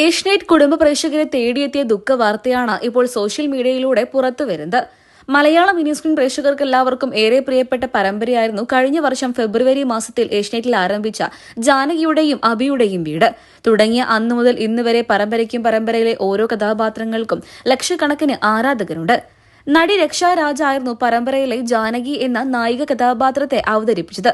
ഏഷ്യനെറ്റ് കുടുംബ പ്രേക്ഷകരെ തേടിയെത്തിയ ദുഃഖ വാർത്തയാണ് ഇപ്പോൾ സോഷ്യൽ മീഡിയയിലൂടെ പുറത്തുവരുന്നത് മലയാള മിനി സ്ക്രീൻ പ്രേക്ഷകർക്ക് എല്ലാവർക്കും ഏറെ പ്രിയപ്പെട്ട പരമ്പരയായിരുന്നു കഴിഞ്ഞ വർഷം ഫെബ്രുവരി മാസത്തിൽ ഏഷ്യനെറ്റിൽ ആരംഭിച്ച ജാനകിയുടെയും അബിയുടെയും വീട്. തുടങ്ങിയ അന്നു മുതൽ ഇന്നുവരെ പരമ്പരയ്ക്കും പരമ്പരയിലെ ഓരോ കഥാപാത്രങ്ങൾക്കും ലക്ഷക്കണക്കിന് ആരാധകരുണ്ട്. നടി രക്ഷാ രാജായിരുന്നു പരമ്പരയിലെ ജാനകി എന്ന നായിക കഥാപാത്രത്തെ അവതരിപ്പിച്ചത്.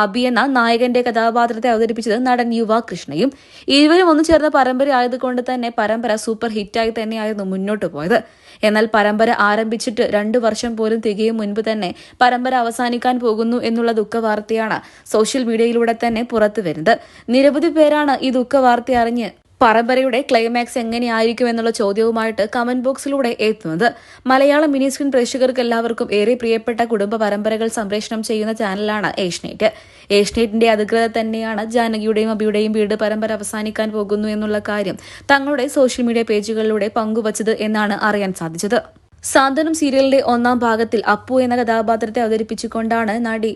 അബി എന്ന നായകന്റെ കഥാപാത്രത്തെ അവതരിപ്പിച്ചത് നടൻ യുവ കൃഷ്ണയും. ഇരുവരും ഒന്നു ചേർന്ന പരമ്പര ആയതുകൊണ്ട് തന്നെ പരമ്പര സൂപ്പർ ഹിറ്റായി തന്നെയായിരുന്നു മുന്നോട്ട് പോയത്. എന്നാൽ പരമ്പര ആരംഭിച്ചിട്ട് രണ്ടു വർഷം പോലും തികയും മുൻപ് തന്നെ പരമ്പര അവസാനിക്കാൻ പോകുന്നു എന്നുള്ള ദുഃഖവാർത്തയാണ് സോഷ്യൽ മീഡിയയിലൂടെ തന്നെ പുറത്തു വരുന്നത് നിരവധി പേരാണ് ഈ ദുഃഖവാർത്ത അറിഞ്ഞ് പരമ്പരയുടെ ക്ലൈമാക്സ് എങ്ങനെയായിരിക്കും എന്നുള്ള ചോദ്യവുമായിട്ട് കമന്റ് ബോക്സിലൂടെ എത്തുന്നത്. മലയാളം മിനി സ്ക്രീൻ പ്രേക്ഷകർക്ക് എല്ലാവർക്കും ഏറെ പ്രിയപ്പെട്ട കുടുംബ പരമ്പരകൾ സംപ്രേഷണം ചെയ്യുന്ന ചാനലാണ് ഏഷ്യനെറ്റ് ഏഷ്യനെറ്റിന്റെ അധികൃതർ തന്നെയാണ് ജാനകിയുടെയും അബിയുടെയും വീട് പരമ്പര അവസാനിക്കാൻ പോകുന്നു എന്നുള്ള കാര്യം തങ്ങളുടെ സോഷ്യൽ മീഡിയ പേജുകളിലൂടെ പങ്കുവച്ചത് എന്നാണ് അറിയാൻ സാധിച്ചത്. സാന്ത്വനം സീരിയലിന്റെ ഒന്നാം ഭാഗത്തിൽ അപ്പു എന്ന കഥാപാത്രത്തെ അവതരിപ്പിച്ചുകൊണ്ടാണ് നടി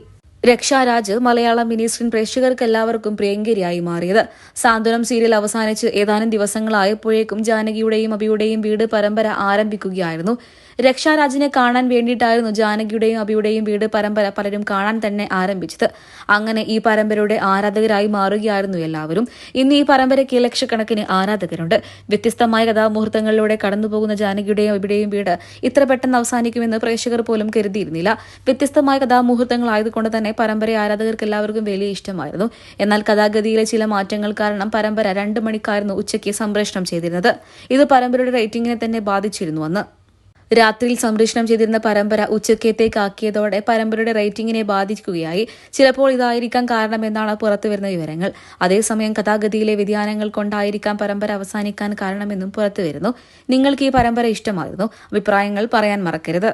രക്ഷാരാജ് മലയാളം മിനി സ്ക്രീൻ പ്രേക്ഷകർക്ക് എല്ലാവർക്കും പ്രിയങ്കരിയായി മാറിയത്. സാന്ത്വനം സീരിയൽ അവസാനിച്ച് ഏതാനും ദിവസങ്ങളായപ്പോഴേക്കും ജാനകിയുടെയും അബിയുടെയും വീട് പരമ്പര ആരംഭിക്കുകയായിരുന്നു. രക്ഷാരാജിനെ കാണാൻ വേണ്ടിയിട്ടായിരുന്നു ജാനകിയുടെയും അബിയുടെയും വീട് പരമ്പര പലരും കാണാൻ തന്നെ ആരംഭിച്ചത്. അങ്ങനെ ഈ പരമ്പരയുടെ ആരാധകരായി മാറുകയായിരുന്നു എല്ലാവരും. ഇന്ന് ഈ പരമ്പരയ്ക്ക് ലക്ഷക്കണക്കിന് ആരാധകരുണ്ട്. വ്യത്യസ്തമായ കഥാമുഹൂർത്തങ്ങളിലൂടെ കടന്നുപോകുന്ന ജാനകിയുടെയും അബിയുടെയും വീട് ഇത്ര പെട്ടെന്ന് അവസാനിക്കുമെന്ന് പ്രേക്ഷകർ പോലും കരുതിയിരുന്നില്ല. വ്യത്യസ്തമായ കഥാമുഹൂർത്തങ്ങളായതുകൊണ്ട് തന്നെ പരമ്പര ആരാധകർക്ക് എല്ലാവർക്കും വലിയ ഇഷ്ടമായിരുന്നു. എന്നാൽ കഥാഗതിയിലെ ചില മാറ്റങ്ങൾ കാരണം പരമ്പര രണ്ട് മണിക്കായിരുന്നു ഉച്ചയ്ക്ക് സംപ്രേഷണം ചെയ്തിരുന്നത്. ഇത് പരമ്പരയുടെ റേറ്റിംഗിനെ തന്നെ ബാധിച്ചിരുന്നു അന്ന്. രാത്രിയിൽ സംപ്രേഷണം ചെയ്തിരുന്ന പരമ്പര ഉച്ചക്കത്തേക്കാക്കിയതോടെ പരമ്പരയുടെ റേറ്റിംഗിനെ ബാധിക്കുകയായി. ചിലപ്പോൾ ഇതായിരിക്കാം കാരണമെന്നാണ് പുറത്തുവരുന്ന വിവരങ്ങൾ. അതേസമയം കഥാഗതിയിലെ വ്യതിയാനങ്ങൾ കൊണ്ടായിരിക്കാം പരമ്പര അവസാനിക്കാൻ കാരണമെന്നും പുറത്തുവരുന്നു. നിങ്ങൾക്ക് ഈ പരമ്പര ഇഷ്ടമായിരുന്നു. അഭിപ്രായങ്ങൾ പറയാൻ മറക്കരുത്.